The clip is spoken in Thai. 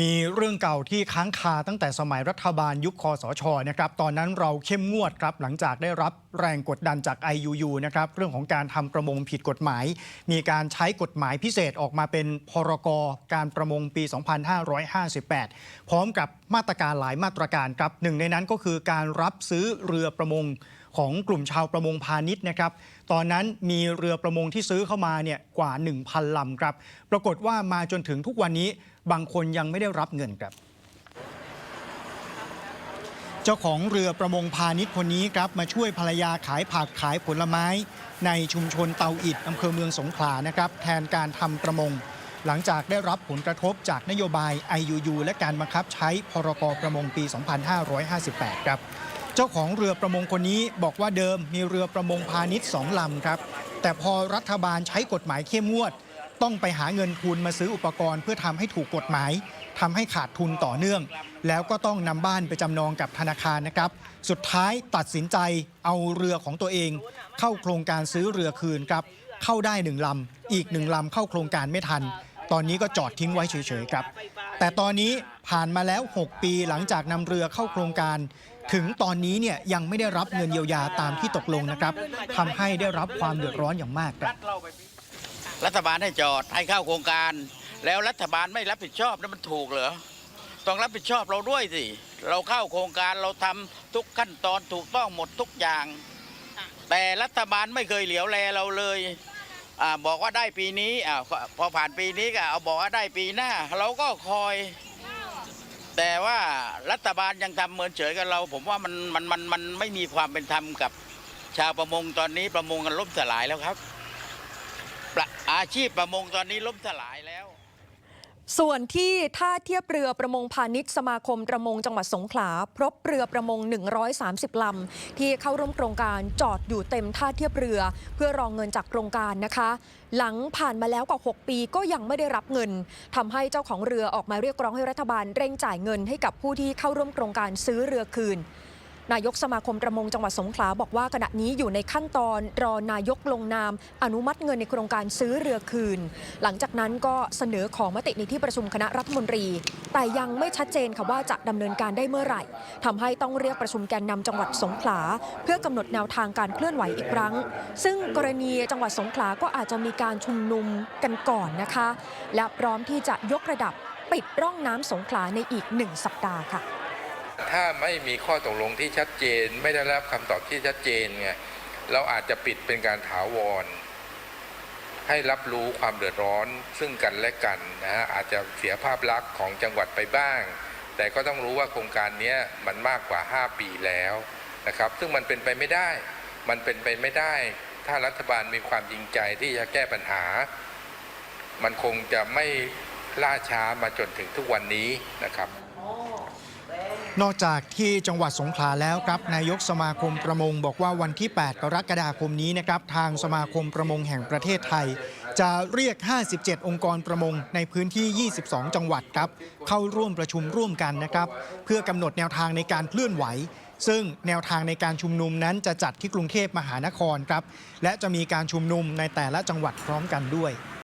มีเรื่องเก่าที่ค้างคาตั้งแต่สมัยรัฐบาลยุคคอสชนะครับตอนนั้นเราเข้มงวดครับหลังจากได้รับแรงกดดันจาก IUU นะครับเรื่องของการทำประมงผิดกฎหมาย มีการใช้กฎหมายพิเศษออกมาเป็นพรกการประมงปี 2558 พร้อมกับมาตรการหลายมาตรการครับหนึ่งในนั้นก็คือการรับซื้อเรือประมง ของกลุ่มชาวประมงพาณิชย์นะครับ ตอนนั้นมีเรือประมงที่ซื้อเข้ามาเนี่ยกว่า 1,000ลำครับ ปรากฏว่ามาจนถึงทุกวันนี้บางคนยังไม่ได้รับเงินครับ เจ้าของเรือประมงพาณิชย์คนนี้ครับมาช่วยภรรยาขายผักขายผลไม้ ในชุมชนเตาอิดอำเภอเมืองสงขลานะครับ แทนการทำประมงหลังจากได้รับผลกระทบจากนโยบาย IUU และการบังคับใช้พรกประมงปี 2558 ครับ เจ้าของเรือประมงคนนี้บอกว่าเดิมมีเรือประมงพาณิชย์สองลำครับ แต่พอรัฐบาลใช้กฎหมายเข้มงวด ต้องไปหาเงินทุนมาซื้ออุปกรณ์เพื่อทำให้ถูกกฎหมายทำให้ขาดทุนต่อเนื่อง แล้วก็ต้องนำบ้านไปจำนองกับธนาคารนะครับ สุดท้ายตัดสินใจเอาเรือของตัวเอง เข้าโครงการซื้อเรือคืนครับ เข้าได้หนึ่งลำอีกหนึ่งลำเข้าโครงการไม่ทัน ตอนนี้ก็จอดทิ้งไว้เฉยๆครับ แต่ตอนนี้ผ่านมาแล้ว 6 ปีหลังจากนำเรือเข้าโครงการ ถึงตอนนี้เนี่ยยังไม่ได้รับเงินเยียวยาตามที่ตกลงนะครับทำให้ได้รับความเดือดร้อนอย่างมากครับรัฐบาลให้จอดให้เข้าโครงการ แล้วรัฐบาลไม่รับผิดชอบนั้นมันถูกเหรอต้องรับผิดชอบเราด้วยสิเราเข้าโครงการเราทำทุกขั้นตอนถูกต้องหมดทุกอย่าง แต่รัฐบาลไม่เคยเหลียวแลเราเลยอบอกว่าได้ปีนี้อพอผ่านปีนี้ก็เอาบอกว่าได้ปีหน้า เราก็คอย แต่ว่ารัฐบาลยังทำเหมือนเฉยกับเรา ผมว่ามันมันมันมันไม่มีความเป็นธรรมกับชาวประมงตอนนี้ประมงกันล่มสลายแล้วครับประอาชีพประมงตอนนี้ล่มสลายแล้ว ส่วนที่ท่าเทียบเรือประมงพาณิชย์สมาคมประมงจังหวัดสงขลาพบเรือประมง 130 ลำ ที่เข้าร่วมโครงการจอดอยู่เต็มท่าเทียบเรือ เพื่อรองเงินจากโครงการนะคะ หลังผ่านมาแล้วกว่า 6 ปีก็ยังไม่ได้รับเงินทำให้เจ้าของเรือออกมาเรียกร้องให้รัฐบาลเร่งจ่ายเงินให้กับผู้ที่เข้าร่วมโครงการซื้อเรือคืน นายกสมาคมประมงจังหวัดสงขลาบอกว่าขณะนี้อยู่ในขั้นตอนรอนายกลงนาม อนุมัติเงินในโครงการซื้อเรือคืน หลังจากนั้นก็เสนอของมติในที่ประชุมคณะรัฐมนตรี แต่ยังไม่ชัดเจนค่ะว่าจะดำเนินการได้เมื่อไหร่ทำให้ต้องเรียกประชุมแกนนำจังหวัดสงขลา เพื่อกำหนดแนวทางการเคลื่อนไหวอีกครั้ง ซึ่งกรณีจังหวัดสงขลาก็อาจจะมีการชุมนุมกันก่อนนะคะ และพร้อมที่จะยกระดับปิดร่องน้ำสงขลาในอีกหนึ่งสัปดาห์ค่ะ ถ้าไม่มีข้อตกลงที่ชัดเจน ไม่ได้รับคำตอบที่ชัดเจนไงเราอาจจะปิดเป็นการถาวร ให้รับรู้ความเดือดร้อนซึ่งกันและกันนะฮะอาจจะเสียภาพลักษณ์ของจังหวัดไปบ้าง แต่ก็ต้องรู้ว่าโครงการนี้มันมากกว่า 5 ปีแล้วนะครับ ซึ่งมันเป็นไปไม่ได้ มันเป็นไปไม่ได้ ถ้ารัฐบาลมีความจริงใจที่จะแก้ปัญหา มันคงจะไม่ล่าช้ามาจนถึงทุกวันนี้นะครับ นอกจากที่จังหวัดสงขลาแล้วครับนายกสมาคมประมงบอกว่าวันที่ 8 กรกฎาคมนี้นะครับทางสมาคมประมงแห่งประเทศไทย จะเรียก 57 องค์กรประมงในพื้นที่ 22 จังหวัดครับเข้าร่วมประชุมร่วมกันนะครับเพื่อกำหนดแนวทางในการเคลื่อนไหว ซึ่งแนวทางในการชุมนุมนั้นจะจัดที่กรุงเทพมหานครครับและจะมีการชุมนุมในแต่ละจังหวัดพร้อมกันด้วย